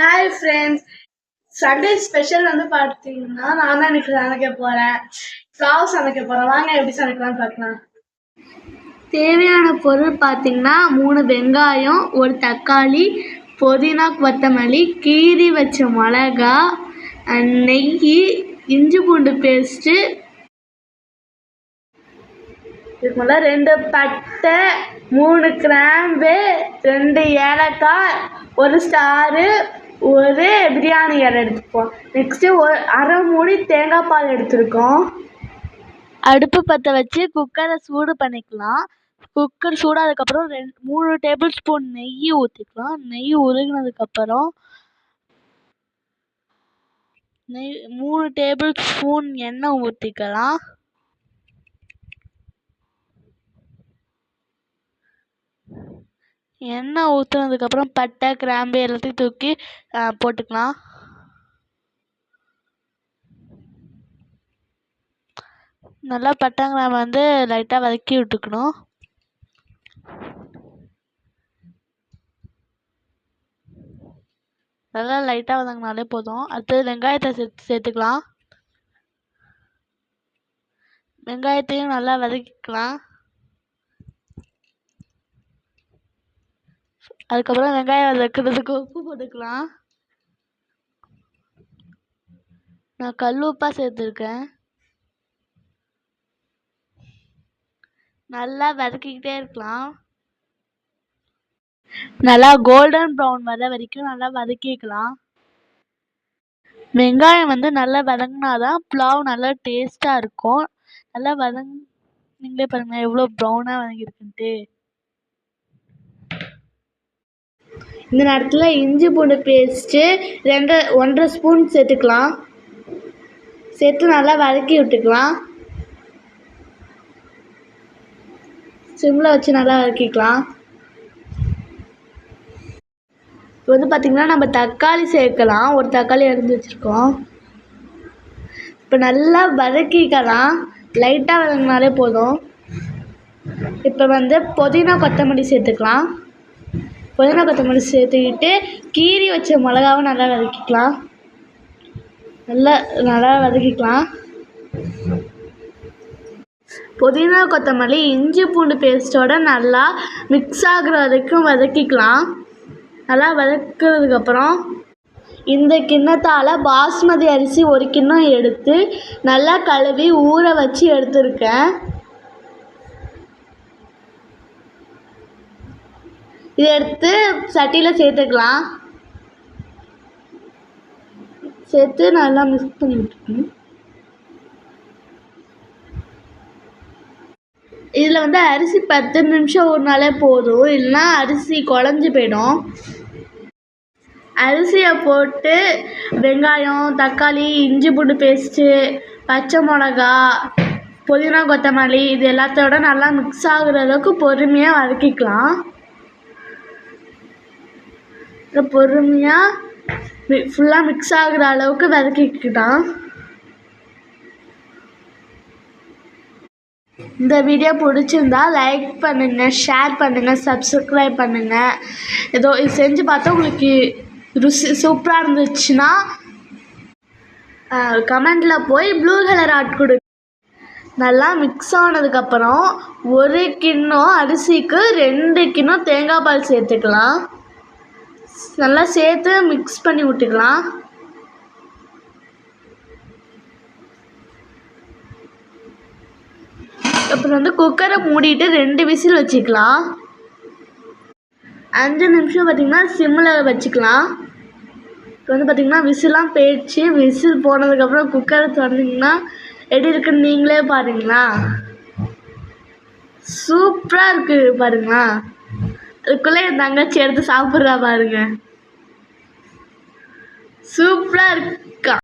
Hi friends Sunday special வந்து பார்த்தீங்கன்னா நான் தான் இன்னைக்கு சமைக்க போகிறேன் ஃப்ளாவ் சமைக்க போகிறேன் வாங்க எப்படி சமைக்கலாம்னு பார்க்கலாம் தேவையான பொருள் பார்த்தீங்கன்னா மூணு வெங்காயம் ஒரு தக்காளி புதினா கொத்தமல்லி கீரி வச்ச மிளகா நெய் இஞ்சி பூண்டு பேஸ்ட்டு. இதுக்கு மேலே ரெண்டு பட்டை மூணு கிராம்பு ரெண்டு ஏலக்காய் ஒரு ஸ்டாரு. ஒரு பிரியாணி இலை எடுத்துப்போம். நெக்ஸ்ட்டு ஒரு அரை மூடி தேங்காய் பால் எடுத்துருக்கோம். அடுப்பு பற்ற வச்சு குக்கரை சூடு பண்ணிக்கலாம். குக்கர் சூடானதுக்கப்புறம் ரெண்டு மூணு டேபிள் ஸ்பூன் நெய் ஊற்றிக்கலாம் நெய் உருகினதுக்கப்புறம் நெய் மூணு டேபிள் ஸ்பூன் எண்ணெய் ஊற்றிக்கலாம் எண்ணெய் ஊற்றுனதுக்கப்புறம் பட்டை கிராம்பு எல்லாத்தையும் தூக்கி போட்டுக்கலாம். நல்லா பட்டை கிராம்பு வந்து லைட்டாக வதக்கி விட்டுக்கணும். நல்லா லைட்டாக வதங்கினாலே போதும். அடுத்தது வெங்காயத்தை சேர்த்து சேர்த்துக்கலாம். வெங்காயத்தையும் நல்லா வதக்கிக்கலாம். அதுக்கப்புறம் வெங்காயம் வதக்கிறதுக்கு உப்பு போட்டுக்கலாம். நான் கல் உப்பாக சேர்த்துருக்கேன். நல்லா வதக்கிக்கிட்டே இருக்கலாம். நல்லா கோல்டன் ப்ரௌன் வர வரைக்கும் நல்லா வதக்கிக்கலாம். வெங்காயம் வந்து நல்லா வதங்கினாதான் புலாவ் நல்லா டேஸ்ட்டாக இருக்கும். நல்லா வதங் நீங்களே பாருங்கள் எவ்வளோ ப்ரௌனாக வதங்கியிருக்குன்ட்டு. இந்த நேரத்தில் இஞ்சி பூண்டு பேஸ்ட்டு ரெண்டு ஒன்றரை ஸ்பூன் சேர்த்துக்கலாம். சேர்த்து நல்லா வதக்கி விட்டுக்கலாம். சிம்மில் வச்சு நல்லா வதக்கிக்கலாம். இப்போ வந்து பார்த்திங்கன்னா நம்ம தக்காளி சேர்க்கலாம். ஒரு தக்காளி அரிஞ்சு வச்சுருக்கோம். இப்போ நல்லா வதக்கிக்கலாம். லைட்டாக வதங்கினாலே போதும். இப்போ வந்து புதினா கொத்தமல்லி சேர்த்துக்கலாம். புதினா கொத்தமல்லி சேர்த்துக்கிட்டு கீரி வச்ச மிளகாவும் நல்லா வதக்கிக்கலாம். நல்லா நல்லா வதக்கிக்கலாம். புதினா கொத்தமல்லி இஞ்சி பூண்டு பேஸ்ட்டோட நல்லா மிக்ஸ் ஆகுற வரைக்கும் வதக்கிக்கலாம். நல்லா வதக்கிறதுக்கப்புறம் இந்த கிண்ணத்தால் பாஸ்மதி அரிசி ஒரு கிண்ணம் எடுத்து நல்லா கழுவி ஊற வச்சு எடுத்திருக்கேன். இதை எடுத்து சட்டியில் சேர்த்துக்கலாம். சேர்த்து நல்லா மிக்ஸ் பண்ணி விட்டுக்கணும் இதில் வந்து அரிசி பத்து நிமிஷம் ஊறினாலே போதும். இல்லைன்னா அரிசி குழஞ்சி போயிடும். அரிசியை போட்டு வெங்காயம் தக்காளி இஞ்சி பூண்டு பேஸ்ட்டு பச்சை மிளகா புதினா கொத்தமல்லி இது எல்லாத்தோட நல்லா மிக்ஸ் ஆகுற அளவுக்கு பொறுமையாக வதக்கிக்கலாம். பொறுமையாக ஃபுல்லாக மிக்ஸ் ஆகுற அளவுக்கு வதக்கிக்கிட்டான் இந்த வீடியோ பிடிச்சிருந்தா லைக் பண்ணுங்கள் ஷேர் பண்ணுங்கள் சப்ஸ்கிரைப் பண்ணுங்கள் ஏதோ இது செஞ்சு பார்த்தா உங்களுக்கு ருசி சூப்பராக இருந்துச்சுன்னா கமெண்டில் போய் ப்ளூ கலர் ஆட் கொடு. நல்லா மிக்ஸ் ஆனதுக்கப்புறம் ஒரு கிண்ணம் அரிசிக்கு ரெண்டு கிண்ணம் தேங்காய் பால் சேர்த்துக்கலாம். நல்லா சேர்த்து மிக்ஸ் பண்ணி விட்டுக்கலாம். அப்புறம் வந்து குக்கரை மூடிட்டு ரெண்டு விசில் வச்சுக்கலாம். அஞ்சு நிமிஷம் பார்த்திங்கன்னா சிம்மில் வச்சுக்கலாம். இப்போ வந்து பார்த்திங்கன்னா விசிலாம் போயிடுச்சு. விசில் போனதுக்கப்புறம் குக்கரை திறந்தீங்கன்னா எப்படி இருக்குன்னு நீங்களே பாருங்களா சூப்பராக இருக்குது பாருங்களா அதுக்குள்ளே என் தங்கச்சி எடுத்து சாப்பிட்றா பாருங்க. சூப்பராக இருக்கு.